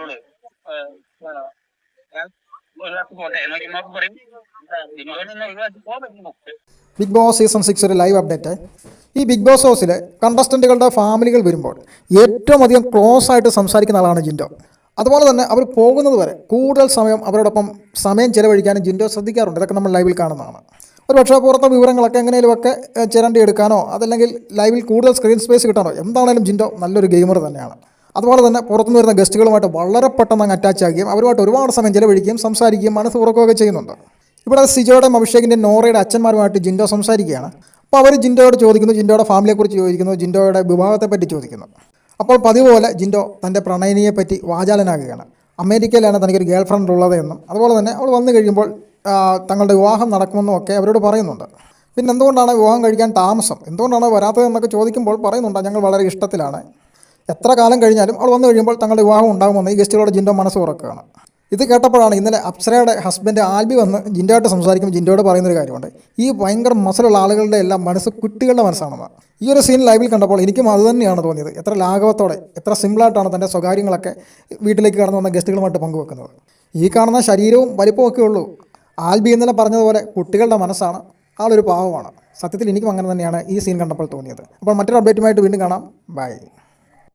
അവളോട് big Boss season six ഒരു live update ഈ ബിഗ് ബോസ് ഹൗസിൽ കണ്ടസ്റ്റന്റുകളുടെ ഫാമിലികൾ വരുമ്പോൾ ഏറ്റവും അധികം ക്ലോസ് ആയിട്ട് സംസാരിക്കുന്ന ആളാണ് ജിൻഡോ. അതുപോലെ തന്നെ അവർ പോകുന്നത് വരെ കൂടുതൽ സമയം അവരോടൊപ്പം സമയം ചിലവഴിക്കാനും ജിൻഡോ ശ്രദ്ധിക്കാറുണ്ട്. ഇതൊക്കെ നമ്മൾ ലൈവിൽ കാണുന്നതാണ്. ഒരു പക്ഷേ പുറത്തെ വിവരങ്ങളൊക്കെ എങ്ങനെയൊക്കെ ചിരണ്ടി എടുക്കാനോ അതല്ലെങ്കിൽ ലൈവിൽ കൂടുതൽ സ്ക്രീൻ സ്പേസ് കിട്ടാനോ എന്താണേലും ജിൻഡോ നല്ലൊരു ഗെയിമർ തന്നെയാണ്. അതുപോലെ തന്നെ പുറത്തുനിന്ന് വരുന്ന ഗസ്റ്റുകളുമായിട്ട് വളരെ പെട്ടെന്ന് അങ്ങ് അറ്റാച്ച് ആകുകയും അവരുമായിട്ട് ഒരുപാട് സമയം ചിലവഴിക്കുകയും സംസാരിക്കുകയും മനസ്സ് തുറക്കുകയൊക്കെ ചെയ്യുന്നുണ്ട്. ഇവിടെ സിജോയുടെയും അഭിഷേകിന്റെ നോറയുടെ അച്ഛന്മാരുമായിട്ട് ജിൻഡോ സംസാരിക്കുകയാണ്. അപ്പോൾ അവർ ജിൻഡോയോട് ചോദിക്കുന്നു ജിൻഡോയുടെ ഫാമിലിയെക്കുറിച്ച് ചോദിക്കുന്നു ജിൻഡോയുടെ വിവാഹത്തെപ്പറ്റി ചോദിക്കുന്നു. അപ്പോൾ പതിവ് പോലെ ജിൻഡോ തന്റെ പ്രണയിനിയെപ്പറ്റി വാചാലനാകുകയാണ്. അമേരിക്കയിലാണ് തനിക്കൊരു ഗേൾ ഫ്രണ്ട് ഉള്ളത് എന്നും അതുപോലെ തന്നെ അവൾ വന്നു കഴിയുമ്പോൾ തങ്ങളുടെ വിവാഹം നടക്കുമെന്നും ഒക്കെ അവരോട് പറയുന്നുണ്ട്. പിന്നെ എന്തുകൊണ്ടാണ് വിവാഹം കഴിക്കാൻ താമസം? എന്തുകൊണ്ടാണ് വരാത്തതെന്നൊക്കെ ചോദിക്കുമ്പോൾ പറയുന്നുണ്ട്. ഞങ്ങൾ വളരെ ഇഷ്ടത്തിലാണ്. എത്ര കാലം കഴിഞ്ഞാലും അവൾ വന്നു കഴിയുമ്പോൾ തങ്ങളുടെ വിവാഹം ഉണ്ടാകുമെന്ന് ഈ ഗസ്റ്റുകളുടെ ജിൻഡോ മനസ്സ് ഉറക്കുകയാണ്. ഇത് കേട്ടപ്പോഴാണ് ഇന്നലെ അപ്സരയുടെ ഹസ്ബൻഡ് ആൽബി വന്ന് ജിൻഡോയായിട്ട് സംസാരിക്കുമ്പോൾ ജിൻഡോയോട് പറയുന്നൊരു കാര്യമുണ്ട്. ഈ ഭയങ്കര മസലുള്ള ആളുകളുടെ എല്ലാം മനസ്സ് കുട്ടികളുടെ മനസ്സാണെന്ന്. ഈ ഒരു സീൻ ലൈവിൽ കണ്ടപ്പോൾ എനിക്കും അത് തന്നെയാണ് തോന്നിയത്. എത്ര ലാഘവത്തോടെ എത്ര സിമ്പിളായിട്ടാണ് തന്റെ സ്വകാര്യങ്ങളൊക്കെ വീട്ടിലേക്ക് കടന്നു വന്ന ഗസ്റ്റുകളുമായിട്ട് പങ്കുവെക്കുന്നത്. ഈ കാണുന്ന ശരീരവും വലിപ്പവും ഒക്കെ ഉള്ളൂ. ആൽബി ഇന്നലെ പറഞ്ഞതുപോലെ കുട്ടികളുടെ മനസ്സാണ്. ആളൊരു പാവമാണ്. സത്യത്തിൽ എനിക്കും അങ്ങനെ തന്നെയാണ് ഈ സീൻ കണ്ടപ്പോൾ തോന്നിയത്. അപ്പോൾ മറ്റൊരു അപ്ഡേറ്റുമായിട്ട് വീണ്ടും കാണാം. ബൈ